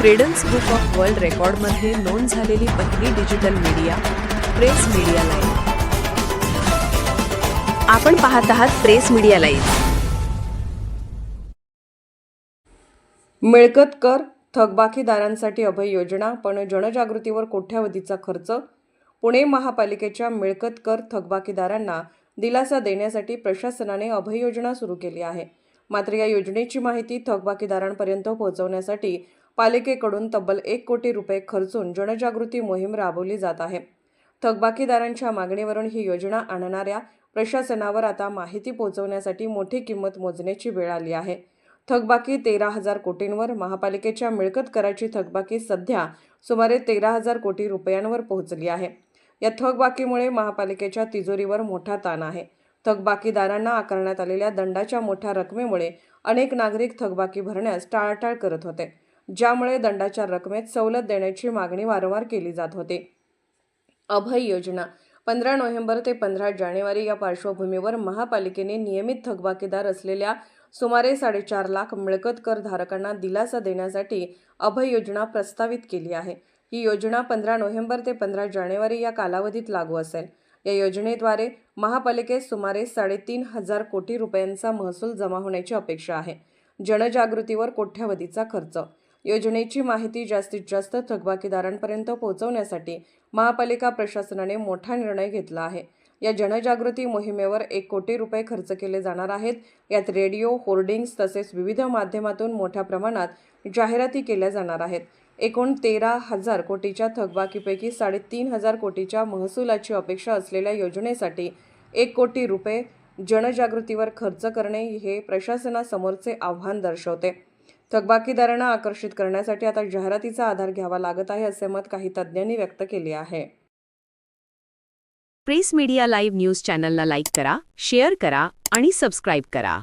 Credence book of world रेकॉर्डमध्ये नोंद झालेली पहिली digital media press media live आपण पाहत आहात प्रेस मीडिया लाईव्ह मिळकत कर थकबाकीदारांसाठी अभय योजना पण जनजागृतीवर कोट्यावधीचा खर्च. पुणे महापालिकेच्या मिळकत कर थकबाकीदारांना दिलासा देण्यासाठी प्रशासनाने अभय योजना सुरू केली आहे. मात्र या योजनेची माहिती थकबाकीदारांपर्यंत पोहोचवण्यासाठी पालिकेकडून तब्बल एक कोटी रुपये खर्चून जनजागृती मोहीम राबवली जात आहे. थकबाकीदारांच्या मागणीवरून ही योजना आणणाऱ्या प्रशासनावर आता माहिती पोहोचवण्यासाठी मोठी किंमत मोजण्याची वेळ आली आहे. थकबाकी तेरा हजार कोटींवर महापालिकेच्या मिळकत कराची थकबाकी सध्या सुमारे तेरा हजार कोटी रुपयांवर पोहोचली आहे. या थकबाकीमुळे महापालिकेच्या तिजोरीवर मोठा ताण आहे. थकबाकीदारांना आकारण्यात आलेल्या दंडाच्या मोठ्या रकमेमुळे अनेक नागरिक थकबाकी भरण्यास टाळाटाळ करत होते. ज्यामुळे दंडाच्या रकमेत सवलत देण्याची मागणी वारंवार केली जात होती. अभय योजना पंधरा नोव्हेंबर ते पंधरा जानेवारी या पार्श्वभूमीवर महापालिकेने नियमित थकबाकीदार असलेल्या सुमारे साडेचार लाख मिळकत कर धारकांना दिलासा देण्यासाठी अभय योजना प्रस्तावित केली आहे. ही योजना पंधरा नोव्हेंबर ते पंधरा जानेवारी या कालावधीत लागू असेल. या योजनेद्वारे महापालिकेत सुमारे साडेतीन हजार कोटी रुपयांचा महसूल जमा होण्याची अपेक्षा आहे. जनजागृतीवर कोट्यावधीचा खर्च योजनेची माहिती जास्तीत जास्त थकबाकीदारांपर्यंत पोहोचवण्यासाठी महापालिका प्रशासनाने मोठा निर्णय घेतला आहे. या जनजागृती मोहिमेवर एक कोटी रुपये खर्च केले जाणार आहेत. यात रेडिओ होर्डिंग्स तसेच विविध माध्यमातून मोठ्या प्रमाणात जाहिराती केल्या जाणार आहेत. एकूण तेरा हजार कोटीच्या थकबाकीपैकी साडेतीन हजार कोटीच्या महसुलाची अपेक्षा असलेल्या योजनेसाठी एक कोटी रुपये जनजागृतीवर खर्च करणे हे प्रशासनासमोरचे आव्हान दर्शवते. थकबाकीदारांना आकर्षित करण्यासाठी आता जाहिरातीचा आधार घ्यावा लागत आहे असे मत काही तज्ज्ञांनी व्यक्त केले आहे. प्रेस मीडिया लाईव्ह न्यूज चॅनलला लाईक करा शेअर करा आणि सबस्क्राईब करा.